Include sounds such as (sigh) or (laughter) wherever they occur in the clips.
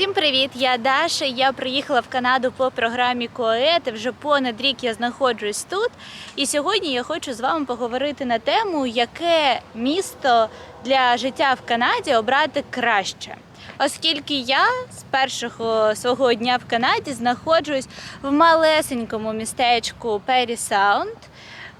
Всім привіт! Я Даша. Я приїхала в Канаду по програмі КОЕТ. Вже понад рік я знаходжусь тут. І сьогодні я хочу з вами поговорити на тему, яке місто для життя в Канаді обрати краще. Оскільки я з першого свого дня в Канаді знаходжусь в малесенькому містечку Пері Саунд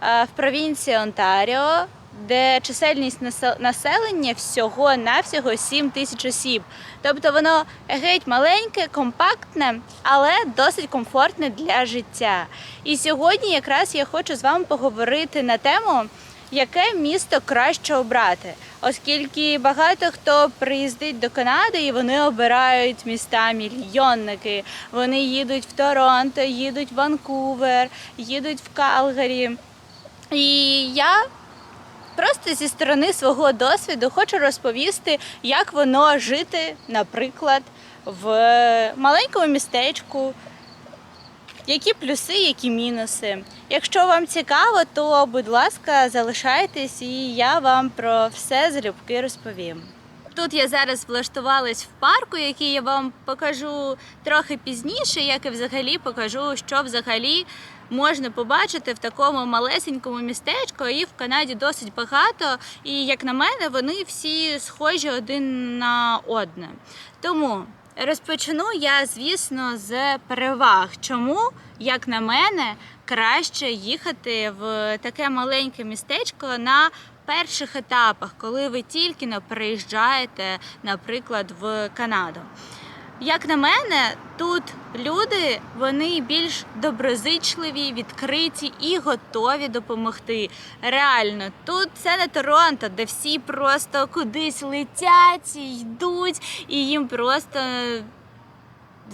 е, в провінції Онтаріо, де чисельність населення всього навсього 7 тисяч осіб. Тобто воно геть маленьке, компактне, але досить комфортне для життя. І сьогодні якраз я хочу з вами поговорити на тему, яке місто краще обрати, оскільки багато хто приїздить до Канади і вони обирають міста мільйонники. Вони їдуть в Торонто, їдуть в Ванкувер, їдуть в Калгарі. І я просто зі сторони свого досвіду хочу розповісти, як воно жити, наприклад, в маленькому містечку. Які плюси, які мінуси. Якщо вам цікаво, то будь ласка, залишайтесь, і я вам про все залюбки розповім. Тут я зараз влаштувалась в парку, який я вам покажу трохи пізніше, як і взагалі покажу, що взагалі можна побачити в такому малесенькому містечку. І в Канаді досить багато. І як на мене, вони всі схожі один на одне. Тому розпочну я, звісно, з переваг. Чому, як на мене, краще їхати в таке маленьке містечко на перших етапах, коли ви тільки не приїжджаєте, наприклад, в Канаду. Як на мене, тут люди вони більш доброзичливі, відкриті і готові допомогти. Реально, тут це не Торонто, де всі просто кудись летять, йдуть, і їм просто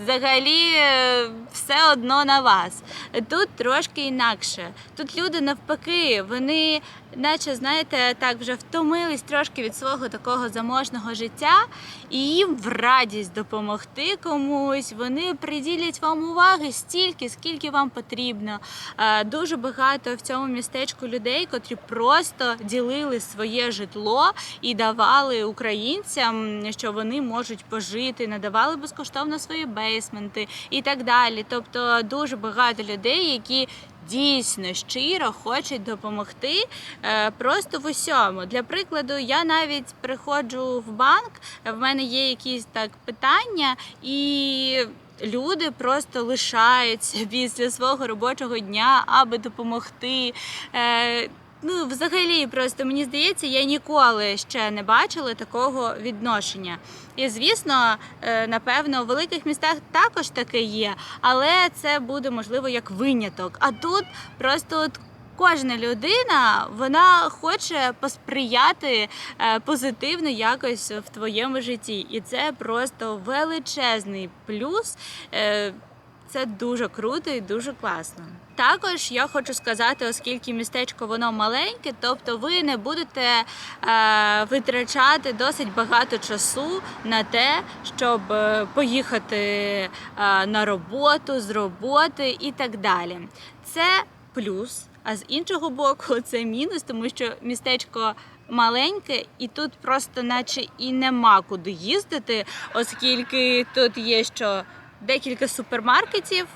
взагалі е, все одно на вас. Тут трошки інакше. Тут люди навпаки, вони, наче знаєте, так вже втомились трошки від свого такого заможного життя, і їм в радість допомогти комусь. Вони приділять вам уваги стільки, скільки вам потрібно. Е, Дуже багато в цьому містечку людей, котрі просто ділили своє житло і давали українцям, що вони можуть пожити, надавали безкоштовно свої бейсменти і так далі. Тобто дуже багато людей, які дійсно щиро хочуть допомогти е, просто в усьому. Для прикладу, я навіть приходжу в банк, в мене є якісь так питання і. Люди просто лишаються (laughs) після свого робочого дня, аби допомогти. Е, Ну, взагалі, просто мені здається, я ніколи ще не бачила такого відношення. І звісно, е, напевно, у великих містах також таке є, але це буде можливо як виняток. А тут просто от. Кожна людина вона хоче посприяти е, позитивно якось в твоєму житті, і це просто величезний плюс. Це дуже круто і дуже класно. Також я хочу сказати, оскільки містечко воно маленьке, тобто ви не будете е, витрачати досить багато часу на те, щоб е, поїхати е, на роботу, з роботи і так далі. Це плюс. А з іншого боку, (laughs) це мінус, тому що містечко маленьке, і тут просто, наче і нема куди їздити, оскільки тут є що декілька супермаркетів,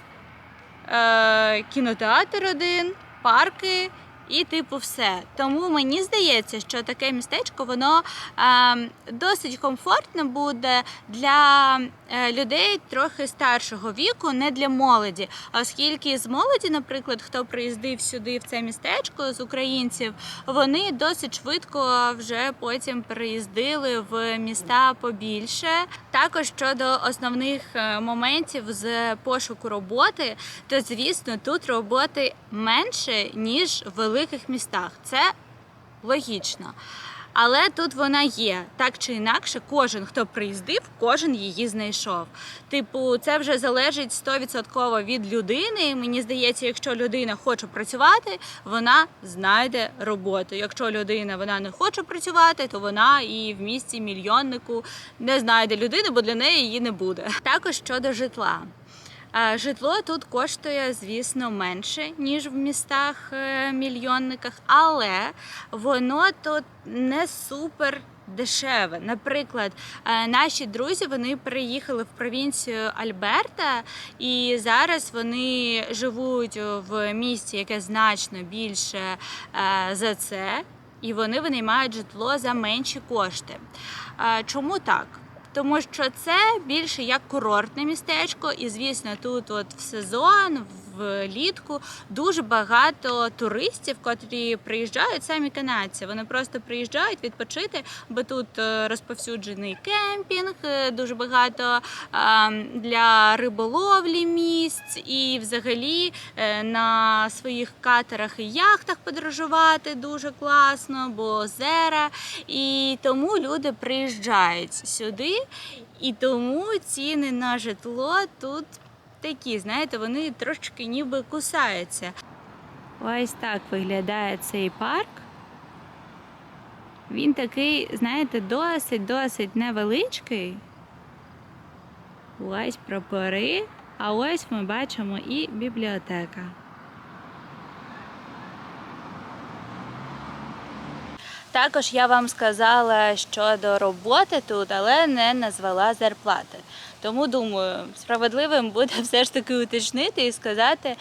е, кінотеатр один, парки. І типу все. Тому мені здається, що таке містечко воно е, досить комфортне буде для е, людей трохи старшого віку, не для молоді. Оскільки з молоді, наприклад, хто приїздив сюди в це містечко з українців, вони досить швидко вже потім переїздили в міста побільше. Також щодо основних е, моментів з пошуку роботи, то звісно тут роботи менше ніж в великих містах. Це логічно. Але тут вона є так чи інакше, кожен, хто приїздив, кожен її знайшов. Типу, це вже залежить 100% від людини. Мені здається, якщо людина хоче працювати, вона знайде роботу. Якщо людина вона не хоче працювати, то вона і в місті мільйоннику не знайде людини, бо для неї її не буде. Також щодо житла. Житло тут коштує, звісно, менше, ніж в містах е, мільйонниках, але воно тут не супер дешеве. Наприклад, е, наші друзі вони переїхали в провінцію Альберта, і зараз вони живуть в місті, яке значно більше е, за це, і вони винаймають житло за менші кошти. Чому так? Тому що це більше як курортне містечко, і звісно, тут, от в сезон, влітку, дуже багато туристів, котрі приїжджають самі канадці. Вони просто приїжджають відпочити, бо тут е, розповсюджений кемпінг, е, дуже багато для риболовлі місць, і взагалі е, на своїх катерах і яхтах подорожувати дуже класно, бо озера. І тому люди приїжджають сюди, і тому ціни на житло тут такі, знаєте, вони трошки ніби кусаються. Ось так виглядає цей парк. Він такий, знаєте, досить-досить невеличкий. Ось прапори, а ось ми бачимо і бібліотека. Також я вам сказала щодо роботи тут, але не назвала зарплати. Тому думаю, справедливим буде (laughs) все ж таки уточнити і сказати, е,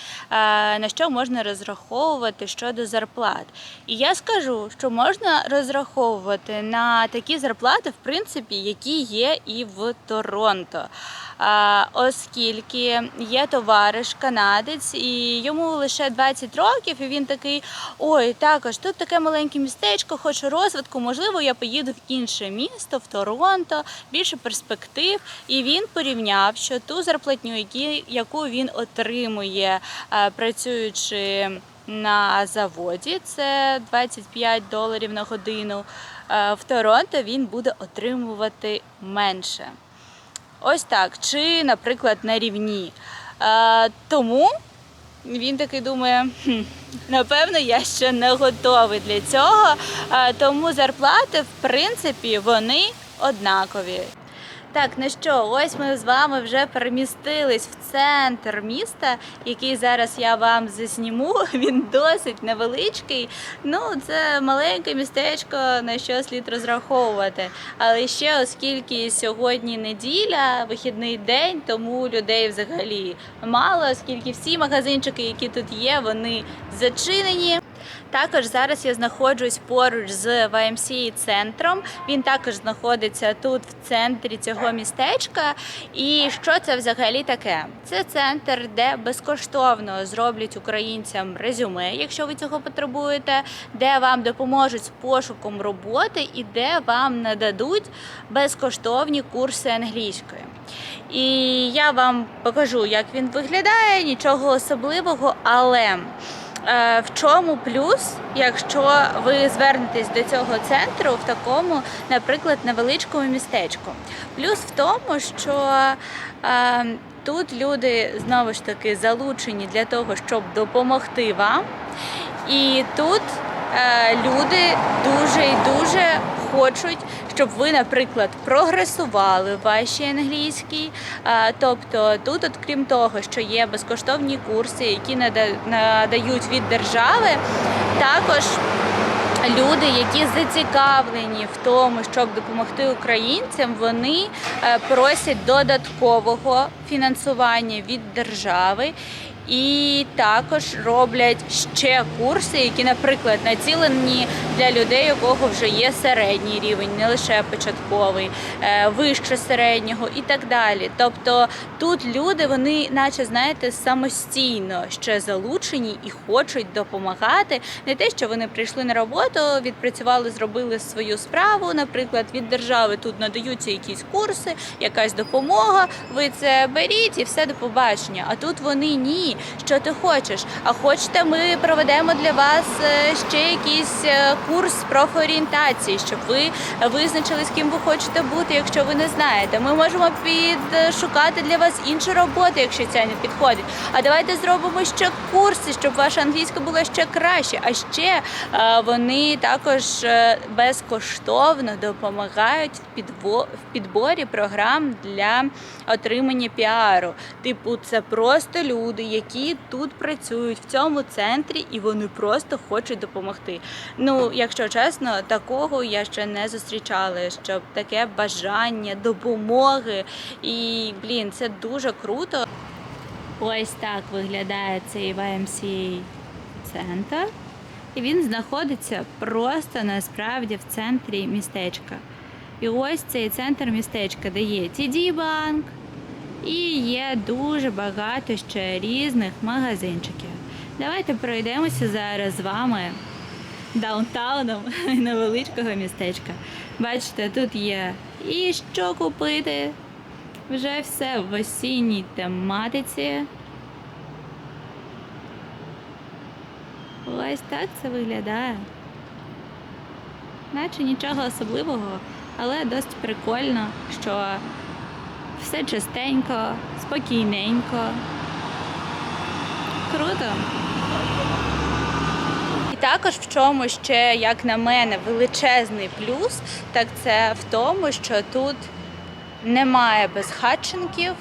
на що можна розраховувати щодо зарплат. І я скажу, що можна розраховувати на такі зарплати, в принципі, які є і в Торонто. Оскільки є товариш канадець, і йому лише 20 років, і він такий: ой, також тут таке маленьке містечко, хочу розвитку. Можливо, я поїду в інше місто, в Торонто, більше перспектив. І він порівняв, що ту зарплатню, яку він отримує, е, працюючи на заводі, це 25 доларів на годину. е, В Торонто він буде отримувати менше. Ось так. Чи, наприклад, на рівні. Е, тому він такий думає, «Хм, напевно, я ще не готовий для цього. Тому зарплати, в принципі, вони однакові. Так, ну що, ось ми з вами вже перемістились в центр міста, який зараз я вам засніму. (laughs) Він досить невеличкий. Ну, це маленьке містечко, на що слід розраховувати. Але ще оскільки сьогодні неділя, вихідний день, тому людей взагалі мало, оскільки всі магазинчики, які тут є, вони зачинені. Також зараз я знаходжусь поруч з YMCA центром. Він також знаходиться тут в центрі цього містечка. І що це взагалі таке? Це центр, де безкоштовно зроблять українцям резюме, якщо ви цього потребуєте, де вам допоможуть з пошуком роботи і де вам нададуть безкоштовні курси англійської. І я вам покажу, як він виглядає, нічого особливого, але. Е, В чому плюс, якщо ви звернетесь до цього центру в такому, наприклад, невеличкому містечку? Плюс в тому, що е, тут люди знову ж таки залучені для того, щоб допомогти вам. І тут е, люди дуже і дуже хочуть, щоб ви, наприклад, прогресували в вашій англійській. Е, Тобто тут, от, крім того, що є безкоштовні курси, які надають від держави, також люди, які зацікавлені в тому, щоб допомогти українцям, вони е, просять додаткового фінансування від держави. І також роблять ще курси, які, наприклад, націлені для людей, у кого вже є середній рівень, не лише початковий, е, вище середнього і так далі. Тобто тут люди, вони, наче знаєте, самостійно ще залучені і хочуть допомагати. Не те, що вони прийшли на роботу, відпрацювали, зробили свою справу. Наприклад, від держави тут надаються якісь курси, якась допомога. Ви це беріть і все до побачення. А тут вони ні. Що ти хочеш? А хочете, ми проведемо для вас е, ще якийсь е, курс профорієнтації, щоб ви визначили, з ким ви хочете бути, якщо ви не знаєте. Ми можемо підшукати для вас іншу роботу, якщо ця не підходить. А давайте зробимо ще курси, щоб ваша англійська була ще краще. А ще е, вони також безкоштовно допомагають в підборі програм для отримання піару. Типу, це просто люди, які які тут працюють в цьому центрі, і вони просто хочуть допомогти. Ну, якщо чесно, такого я ще не зустрічала, щоб таке бажання допомоги. І блін, це дуже круто. Ось так виглядає цей YMCA центр. І він знаходиться просто насправді в центрі містечка. І ось цей центр містечка, де є TD банк, і є дуже багато ще різних магазинчиків. Давайте пройдемося зараз з вами даунтауном (laughs) невеличкого містечка. Бачите, тут є і що купити. Вже все в осінній тематиці. Ось так це виглядає. Наче нічого особливого, але досить прикольно, що все чистенько, спокійненько. Круто. І також в чому ще, як на мене, величезний плюс, так це в тому, що тут немає безхатченків,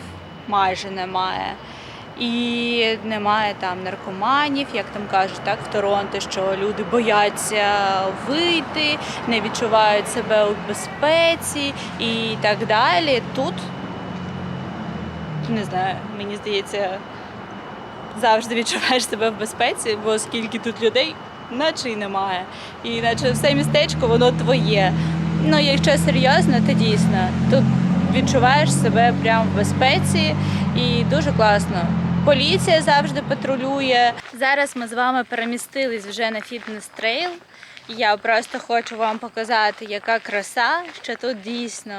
майже немає. І немає там наркоманів, як там кажуть, так в Торонто, що люди бояться вийти, не відчувають себе у безпеці і так далі. Тут не знаю, мені здається, завжди відчуваєш себе в безпеці, бо скільки тут людей, наче й немає. І наче все містечко, воно твоє. Ну, якщо серйозно, то дійсно тут відчуваєш себе прямо в безпеці і дуже класно. Поліція завжди патрулює. Зараз ми з вами перемістились вже на фітнес-трейл. Я просто хочу вам показати, яка краса, що тут дійсно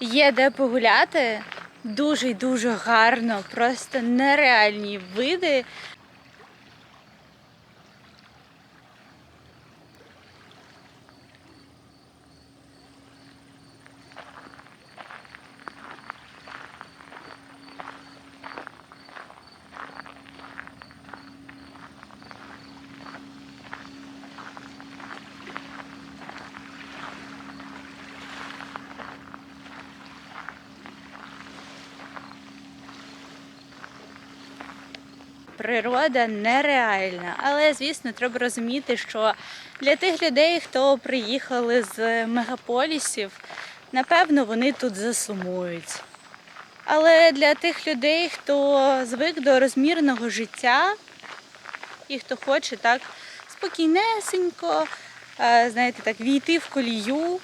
є де погуляти. Дуже й дуже гарно, просто нереальні види. Природа нереальна, але звісно, треба розуміти, що для тих людей, хто приїхали з мегаполісів, напевно, вони тут засумують. Але для тих людей, хто звик до розмірного життя і хто хоче так спокійнесенько, е, знаєте, так війти в колію,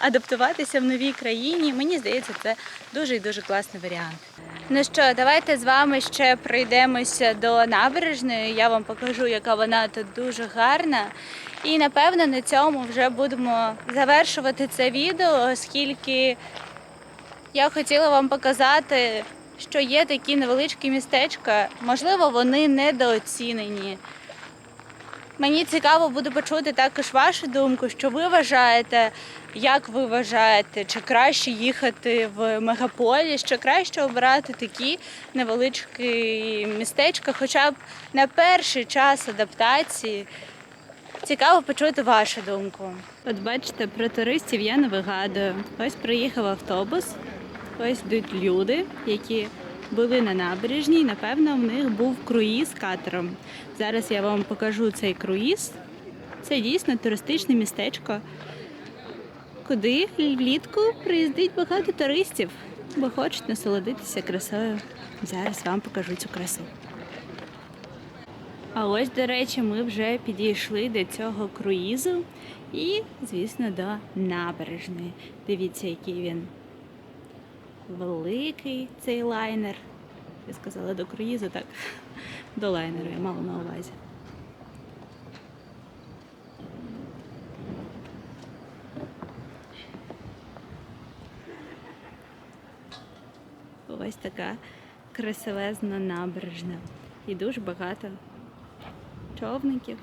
адаптуватися в новій країні, мені здається, це дуже і дуже класний варіант. Ну що, давайте з вами ще пройдемося до набережної. Я вам покажу, яка вона тут дуже гарна. І напевно на цьому вже будемо завершувати це відео, оскільки я хотіла вам показати, що є такі невеличкі містечка. Можливо, вони недооцінені. Мені цікаво буде почути також вашу думку, що ви вважаєте, як ви вважаєте, чи краще їхати в мегаполіс, чи краще обирати такі невеличкі містечка, хоча б на перший час адаптації. Цікаво почути вашу думку. От бачите, про туристів я не вигадую. Ось приїхав автобус, ось йдуть люди, які були на набережній. Напевно, в них був круїз катером. Зараз я вам покажу цей круїз. Це дійсно туристичне містечко, куди влітку приїздить багато туристів, бо хочуть насолодитися красою. Зараз вам покажу цю красу. А ось, до речі, ми вже підійшли до цього круїзу і, звісно, до набережної. Дивіться, який він великий цей лайнер. Я сказала до круїзу, так, до лайнеру я мала на увазі. Ось така красивезна набережна. І дуже багато човників,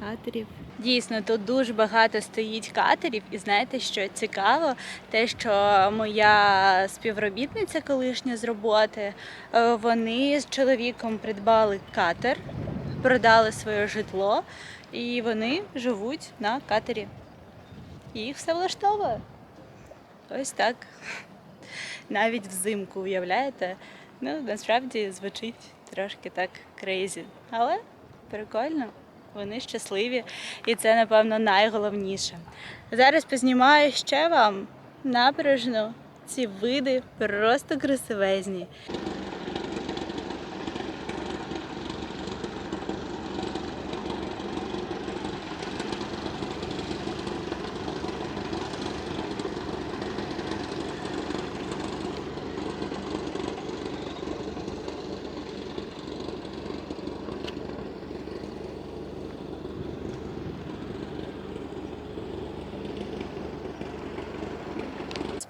катерів. Дійсно, тут дуже багато стоїть катерів, і знаєте, що цікаво, те, що моя співробітниця колишня з роботи, е, вони з чоловіком придбали катер, продали своє житло, і вони живуть на катері. І їх все влаштовує. Ось так. Навіть взимку, уявляєте? Ну, насправді звучить трошки так крейзі. Але прикольно, вони щасливі, і це, напевно, найголовніше. Зараз познімаю ще вам набережну. Ці види просто красивезні.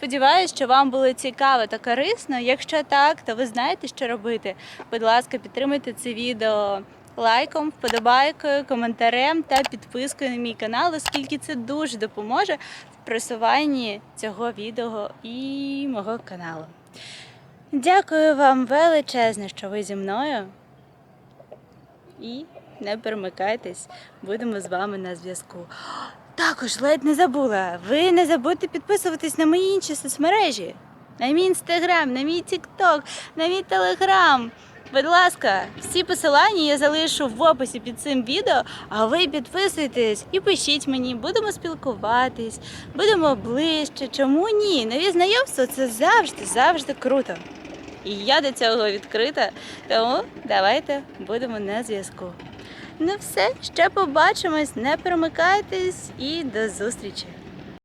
Сподіваюсь, що вам було цікаво та корисно. Якщо так, то ви знаєте, що робити. Будь ласка, підтримуйте це відео лайком, вподобайкою, коментарем та підпискою на мій канал, оскільки це дуже допоможе в просуванні цього відео і мого каналу. Дякую вам величезне, що ви зі мною. І не перемикайтесь, будемо з вами на зв'язку. Також ледь не забула. Ви не забудьте підписуватись на мої інші соцмережі, на мій інстаграм, на мій тікток, на мій телеграм. Будь ласка, всі посилання я залишу в описі під цим відео, а ви підписуйтесь і пишіть мені, будемо спілкуватись, будемо ближче. Чому ні? Нові знайомства це завжди, завжди круто. І я до цього відкрита, тому давайте будемо на зв'язку. Ну все, ще побачимось, не перемикайтесь і до зустрічі!